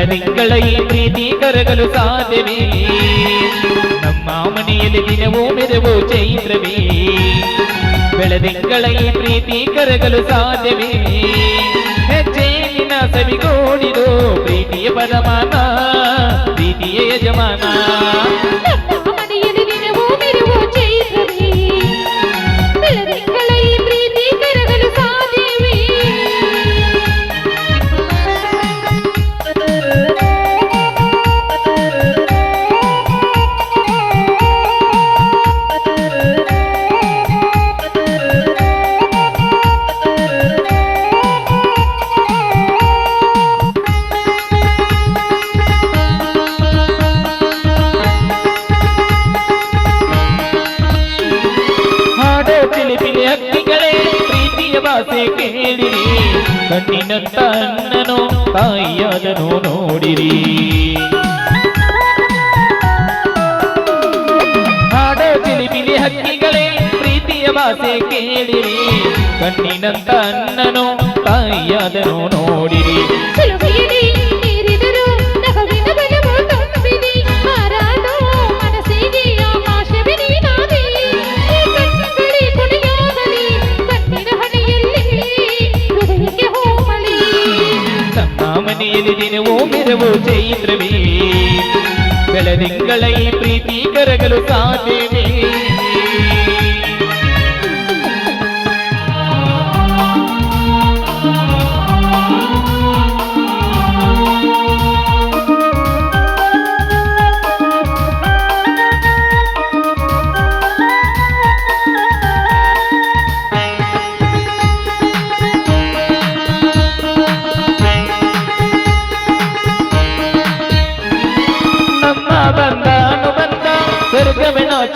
ಬೆಳದಿಂಗಳ ಈ ಪ್ರೀತಿ ಕರಗಲು ಸಾಧ್ಯವೇ? ನಮ್ಮ ಮನೆಯಲ್ಲಿ ದಿನವೂ ಮೆರವೋ ಚೈತ್ರವೇ? ಬೆಳದಿಂಗಳ ಈ ಪ್ರೀತಿ ಕರಗಲು ಸಾಧ್ಯವೇ? ಹೆಜ್ಜೆಯಲ್ಲಿನ ಸವಿಗೋಡಿದು ಪ್ರೀತಿಯ ಪರಮಾನ, ಪ್ರೀತಿಯ ಯಜಮಾನ. ಭಾಷೆ ಕೇಳಿರಿ. ಕಣ್ಣಿನ ತನ್ನನು ತಾಯಿಯಾದನು ನೋಡಿರಿ. ಹಾಡೋ ಬಿಲಿ ಹಕ್ಕಿಗಳೇ ಪ್ರೀತಿಯ ಭಾಷೆ ಕೇಳಿರಿ. ಕಣ್ಣಿನ ತನ್ನನು ತಾಯಿಯಾದನು ಇದಿ ದಿನಿ ಓ ಮೇರು ಓ ಜೈಂದ್ರವೇ ಬೆಲದಿಂಗಳಿ ಪ್ರೀತಿಕರಗಳು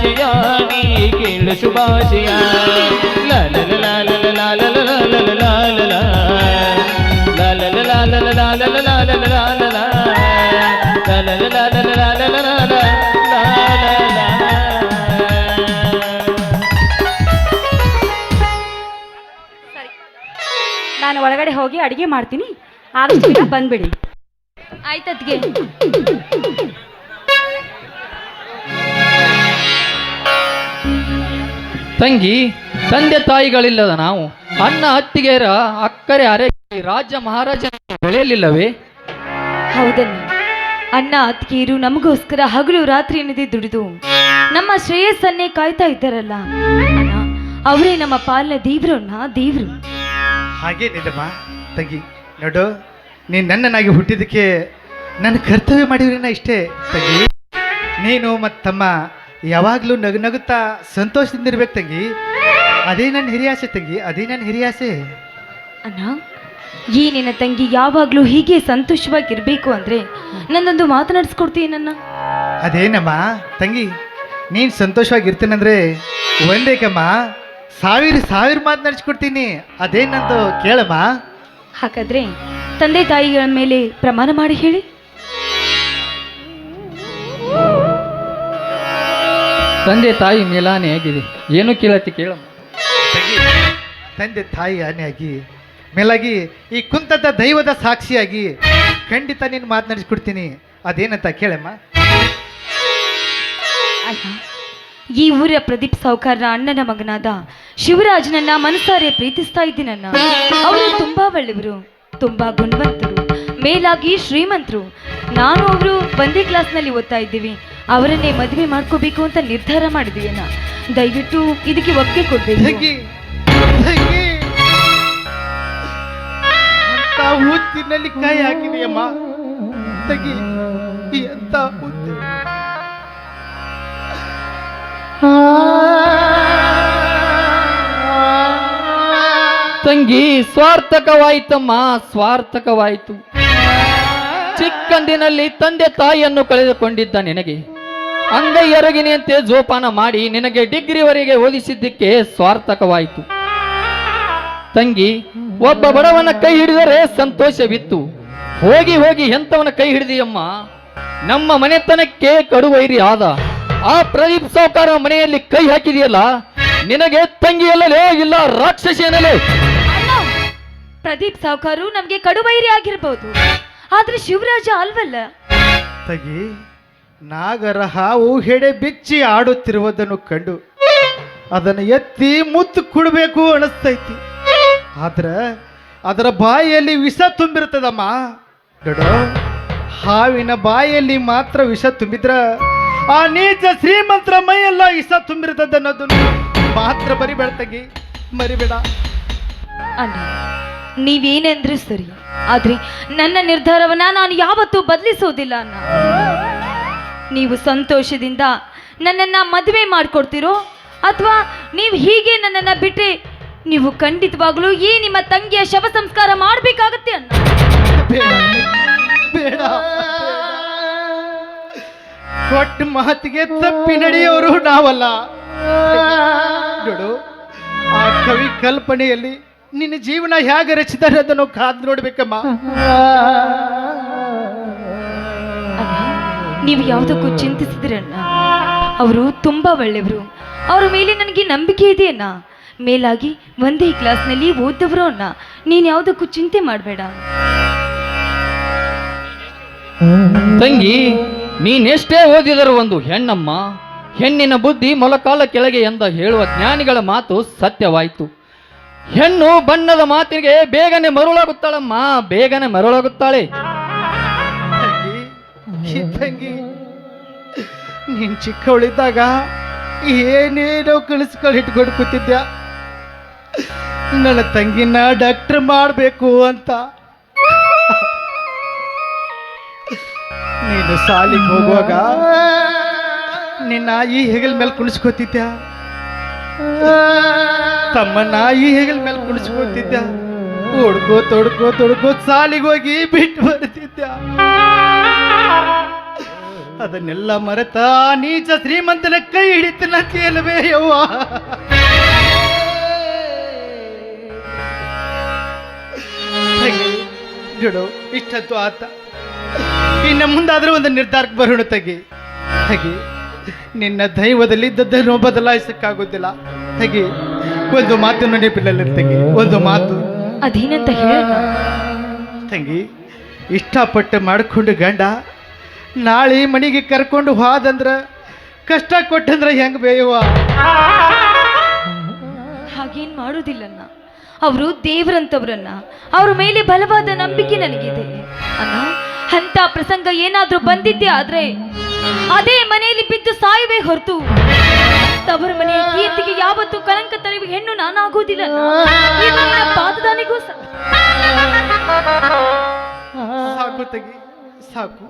ಶುಭಾಶಯ ನೀ ಕೇಳು ಶುಭಾಶಯ ನಾನು ಒಳಗಡೆ ಹೋಗಿ ಅಡುಗೆ ಮಾಡ್ತೀನಿ ಆದಷ್ಟು ಬಂದ್ಬಿಡಿ ಆಯ್ತದ್ಗೆ ತಂಗಿ ತಂದೆ ತಾಯಿಗಳಿಲ್ಲದ ನಾವು. ಅಣ್ಣ ಅತ್ತಿಗೆರ ಅಕ್ಕರೆ ಅರೆ ರಾಜ ಮಹಾರಾಜನ ಬೆಳೆಯಲಿಲ್ಲವೇ? ಹೌದಣ್ಣ ಅಣ್ಣ ಅತ್ತಿಗೆಯರು ನಮಗೋಸ್ಕರ ಹಗಲು ರಾತ್ರಿ ಎನ್ನದೆ ದುಡಿದು ನಮ್ಮ ಶ್ರೇಯಸ್ಸನ್ನೇ ಕಾಯ್ತಾ ಇದ್ದಾರಲ್ಲ. ಅಣ್ಣ ಅವರೇ ನಮ್ಮ ಪಾಲನ ದೇವ್ರು ಅಣ್ಣ ದೇವ್ರು. ಹಾಗೆ ನಿಜಮ್ಮ. ತಂಗಿ ನೋಡು ನೀನು ನನ್ನನಾಗಿ ಹುಟ್ಟಿದ್ದಕ್ಕೆ ನನ್ನ ಕರ್ತವ್ಯ ಮಾಡಿದ್ರೇನ ಇಷ್ಟೇ ತಂಗಿ. ನೀನು ಮತ್ತು ತಮ್ಮ ಯಾವಾಗಲೂ ನಗು ನಗುತ್ತಾ ಸಂತೋಷದಿಂದ ಇರ್ಬೇಕು ತಂಗಿ. ಅದೇ ನನ್ನ ಹಿರಿಯಾಸೆ ತಂಗಿ ಅದೇ ನನ್ನ ಹಿರಿಯಾಸೆ ಅಣ್ಣ ಈ ನಿನ್ನ ತಂಗಿ ಯಾವಾಗಲೂ ಹೀಗೆ ಸಂತೋಷವಾಗಿರ್ಬೇಕು ಅಂದ್ರೆ ನನ್ನೊಂದು ಮಾತನಾಡಿಸ್ಕೊಡ್ತೀನನ್ನ ಅದೇನಮ್ಮ ತಂಗಿ ನೀನು ಸಂತೋಷವಾಗಿರ್ತೀನಂದ್ರೆ ಒಂದೇಕಮ್ಮ ಸಾವಿರ ಸಾವಿರ ಮಾತು ನಡೆಸ್ಕೊಡ್ತೀನಿ. ಕೇಳಮ್ಮ. ಹಾಗಾದ್ರೆ ತಂದೆ ತಾಯಿಗಳ ಮೇಲೆ ಪ್ರಮಾಣ ಮಾಡಿ ಹೇಳಿ. ತಂದೆ ತಾಯಿ ಮೇಲಾನೆ ಆಗಿದೆ. ಏನು ಕೇಳತ್ತಿ ಕೇಳಮ್ಮ ತಂಗಿ. ತಂದೆ ತಾಯಿ ಆನೆಯಾಗಿ ಮೇಲಾಗಿ ಈ ಕುಂತದ ದೈವದ ಸಾಕ್ಷಿಯಾಗಿ ಖಂಡಿತ ನೀನು ಮಾತನಾಡಿಸ್ಕೊಡ್ತೀನಿ ಅದೇನಂತ ಕೇಳಮ್ಮ? ಅಣ್ಣ ಈ ಊರ ಪ್ರದೀಪ್ ಸಾವುಕಾರರ ಅಣ್ಣನ ಮಗನಾದ ಶಿವರಾಜನನ್ನ ಮನಸಾರೆ ಪ್ರೀತಿಸ್ತಾ ಇದ್ದೀನನ್ನ ಅವರು ತುಂಬಾ ಒಳ್ಳೆಯವರು ತುಂಬಾ ಗುಣವಂತರು ಮೇಲಾಗಿ ಶ್ರೀಮಂತರು. ನಾನು ಅವರು ಒಂದೇ ಕ್ಲಾಸ್ನಲ್ಲಿ ಓದ್ತಾ ಇದ್ದೀವಿ. ಅವರನ್ನೇ ಮದುವೆ ಮಾಡ್ಕೋಬೇಕು ಅಂತ ನಿರ್ಧಾರ ಅಣ್ಣ ದಯವಿಟ್ಟು ಇದಕ್ಕೆ ಒಪ್ಪಿಗೆ ಕೊಡ್ಬೇಕು. ತಂಗಿ ಅಂತ ಹುತ್ತಿನಲ್ಲಿ ಕಾಯಿ ಹಾಕಿದೆಯಮ್ಮ. ತಂಗಿ ಎಂತ ಹುತ್ತು ತಂಗಿ, ಸ್ವಾರ್ಥಕವಾಯಿತಮ್ಮ, ಸ್ವಾರ್ಥಕವಾಯ್ತು. ಚಿಕ್ಕಂದಿನಲ್ಲಿ ತಂದೆ ತಾಯಿಯನ್ನು ಕಳೆದುಕೊಂಡಿದ್ದ ನಿನಗೆ. ಅಂಗೈಯರಗಿನಿಯಂತೆ ಜೋಪಾನ ಮಾಡಿ ನಿನಗೆ ಡಿಗ್ರಿವರೆಗೆ ಓದಿಸಿದ್ದಕ್ಕೆ ಸ್ವಾರ್ಥಕವಾಯಿತು. ತಂಗಿ, ಒಬ್ಬ ಬಡವನ ಕೈ ಹಿಡಿದರೆ ಸಂತೋಷವಿತ್ತು. ಹೋಗಿ ಹೋಗಿ ಎಂಥವನ ಕೈ ಹಿಡಿದಿಯಮ್ಮ? ನಮ್ಮ ಮನೆತನಕ್ಕೆ ಕಡುವೈರಿ ಆದ. ಆ ಪ್ರದೀಪ್ ಸಾವುಕಾರ ಮನೆಯಲ್ಲಿ ಕೈ ಹಾಕಿದೆಯಲ್ಲ? ನಿನಗೆ ತಂಗಿಯಲ್ಲಲೇ ಇಲ್ಲ ರಾಕ್ಷಸಿ ಏನಲೇ ಅಣ್ಣ, ಪ್ರದೀಪ್ ಸಾವುಕಾರು ನಮ್ಗೆ ಕಡುವೈರಿ ಆಗಿರ್ಬೋದು. ಆದ್ರೆ ಶಿವರಾಜ ಅಲ್ವಲ್ಲ? ತಗಿ ನಾಗರ ಹಾವು ಹೆಡೆ ಬಿಚ್ಚಿ ಆಡುತ್ತಿರುವುದನ್ನು ಕಂಡು ಅದನ್ನು ಎತ್ತಿ ಮುತ್ತು ಕುಡಬೇಕು ಅನಿಸ್ತೈತಿ. ಆದ್ರೆ ಅದರ ಬಾಯಿಯಲ್ಲಿ ವಿಷ ತುಂಬಿರ್ತದಮ್ಮ ನೋಡು ಹಾವಿನ ಬಾಯಿಯಲ್ಲಿ ಮಾತ್ರ ವಿಷ ತುಂಬಿದ್ರ ಆ ನೀಚ ಶ್ರೀಮಂತರ ಮೈಯೆಲ್ಲ ವಿಷ ತುಂಬಿರ್ತದ ಅನ್ನೋದನ್ನು ಮಾತ್ರ ಬರಿಬೇಡ ತಗಿ ಮರಿಬೇಡ. ಅಣ್ಣ ನೀವೇನೆಂದ್ರೆ ಸರಿ? ಆದ್ರೆ ನನ್ನ ನಿರ್ಧಾರವನ್ನ ನಾನು ಯಾವತ್ತೂ ಬದಲಿಸೋದಿಲ್ಲ ಅಣ್ಣ. ನೀವು ಸಂತೋಷದಿಂದ ನನ್ನನ್ನ ಮದುವೆ ಮಾಡಿಕೊಡ್ತೀರೋ ಅಥವಾ ನೀವು ಹೀಗೆ ನನ್ನನ್ನ ಬಿಟ್ಟರೆ ನೀವು ಖಂಡಿತವಾಗ್ಲೂ ಈ ನಿಮ್ಮ ತಂಗಿಯ ಶವ ಸಂಸ್ಕಾರ ಮಾಡ್ಬೇಕಾಗತ್ತೆ ಅಣ್ಣ. ಬೇಡ ಬೇಡ. ಕೊಟ್ಟ ಮಾತಿಗೆ ತಪ್ಪಿ ನಡೆಯೋರು ನಾವಲ್ಲ. ಕವಿ ಕಲ್ಪನೆಯಲ್ಲಿ ನಿನ್ನ ಜೀವನ ಹೇಗೆ ರಚಿತಾರೆ ಅದನ್ನು ಕಾದು ನೋಡ್ಬೇಕಮ್ಮ. ಅಣ್ಣ ನೀವು ಯಾವುದಕ್ಕೂ ಚಿಂತಿಸಿದ್ರಣ್ಣ ಅವರು ತುಂಬಾ ಒಳ್ಳೆಯವರು. ಅವರ ಮೇಲೆ ನನಗೆ ನಂಬಿಕೆ ಇದೆ ಅಣ್ಣ ಮೇಲಾಗಿ ಒಂದೇ ಕ್ಲಾಸ್ನಲ್ಲಿ ಓದವರು ಅಣ್ಣ ನೀನು ಯಾವುದಕ್ಕೂ ಚಿಂತೆ ಮಾಡಬೇಡ. ತಂಗಿ ನೀನೆಷ್ಟೇ ಓದಿದರೂ ಒಂದು ಹೆಣ್ಣಮ್ಮ. ಹೆಣ್ಣಿನ ಬುದ್ಧಿ ಮೊಲಕಾಲ ಕೆಳಗೆ ಎಂದ ಹೇಳುವ ಜ್ಞಾನಿಗಳ ಮಾತು ಸತ್ಯವಾಯಿತು. ಹೆಣ್ಣು ಬಣ್ಣದ ಮಾತಿಗೆ ಬೇಗನೆ ಮರುಳಾಗುತ್ತಾಳಮ್ಮ, ಬೇಗನೆ ಮರುಳಾಗುತ್ತಾಳೆ. ತಂಗಿ ನೀನ್ ಚಿಕ್ಕವಳಿದ್ದಾಗ ಏನೇನೋ ಕಳಿಸ್ಕೊಂಡು ಇಟ್ಕೊಂಡು ಕೂತಿದ್ದ ನನ್ನ ತಂಗಿನ ಡಾಕ್ಟರ್ ಮಾಡಬೇಕು ಅಂತ. ನೀನು ಸಾಲಿಗೆ ಹೋಗುವಾಗ ನಿನ್ನ ಈ ಹೆಗಲ್ ಮೇಲೆ ಕುಣಿಸ್ಕೋತಿದ್ದ ತಮ್ಮನ್ನ ನಾಯಿ ಹೆಗಲ್ ಮೇಲೆ ಕುಣಿಸ್ಕೊಳ್ತಿದ್ದ ತೊಡ್ಕೋ ತೊಡ್ಕೋ ತೊಡ್ಕೋ, ಸಾಲಿಗೆ ಹೋಗಿ ಬಿಟ್ಟು ಬರ್ತಿದ್ದ. ಅದನ್ನೆಲ್ಲ ಮರೆತ ನೀಚ ಶ್ರೀಮಂತನ ಕೈ ಹಿಡಿತನ ಕೇಳವೇ ಯವ್ವ? ಬಿಡು ನೋಡು ಇಷ್ಟತ್ತು ಆತ. ಇನ್ನ ಮುಂದಾದ್ರೂ ಒಂದು ನಿರ್ಧಾರಕ್ಕೆ ಬರೋಣ ತಗಿ. ತಗಿ, ನಿನ್ನ ದೈವದಲ್ಲಿದ್ದದ್ದನ್ನು ಬದಲಾಯಿಸಕ್ಕಾಗೋದಿಲ್ಲ. ತಗಿ ಒಂದು ಮಾತು ನೆನಪಿನಲ್ಲಿ ತಂಗಿ ಒಂದು ಮಾತು. ಅದೇನಂತ ಹೇಳ. ತಂಗಿ ಇಷ್ಟಪಟ್ಟು ಮಾಡಿಕೊಂಡು ಗಂಡ ನಾಳೆ ಮನೆಗೆ ಕರ್ಕೊಂಡು ಹೋದಂದ್ರ ಕಷ್ಟ ಕೊಟ್ಟಂದ್ರ ಹೆಂಗ್ ಬೇಯುವ? ಹಾಗೇನ್ ಮಾಡೋದಿಲ್ಲಣ್ಣ. ಅವರು ದೇವರಂತವ್ರನ್ನ. ಅವ್ರ ಮೇಲೆ ಬಲವಾದ ನಂಬಿಕೆ ನನಗಿದೆ. ಅಂತ ಪ್ರಸಂಗ ಏನಾದ್ರೂ ಬಂದಿದ್ದೆ ಆದ್ರೆ ಅದೇ ಮನೆಯಲ್ಲಿ ಬಿದ್ದು ಸಾಯುವೆ ಹೊರತು. ತವರ ಮನೆಯ ಕೀರ್ತಿಗೆ ಯಾವತ್ತು ಕಳಂಕ ತರುವ ಹೆಣ್ಣು ನಾನಾಗೋದಿಲ್ಲ ಪಾದದಾನಿಗೂ ಸಾಕು ತೆಗಿ ಸಾಕು.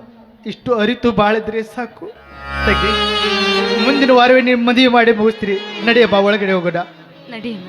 ಇಷ್ಟು ಅರಿತು ಬಾಳಿದ್ರೆ ಸಾಕು. ತೆಗಿ. ಮುಂದಿನ ವಾರವೇ ನೀವು ಮದುವೆ ಮಾಡಿ ಮುಗಿಸ್ತೀರಿ. ನಡೆಯ ಬಾ ಒಳಗಡೆ ಹೋಗೋಣ. ನಡಿಯಣ್ಣ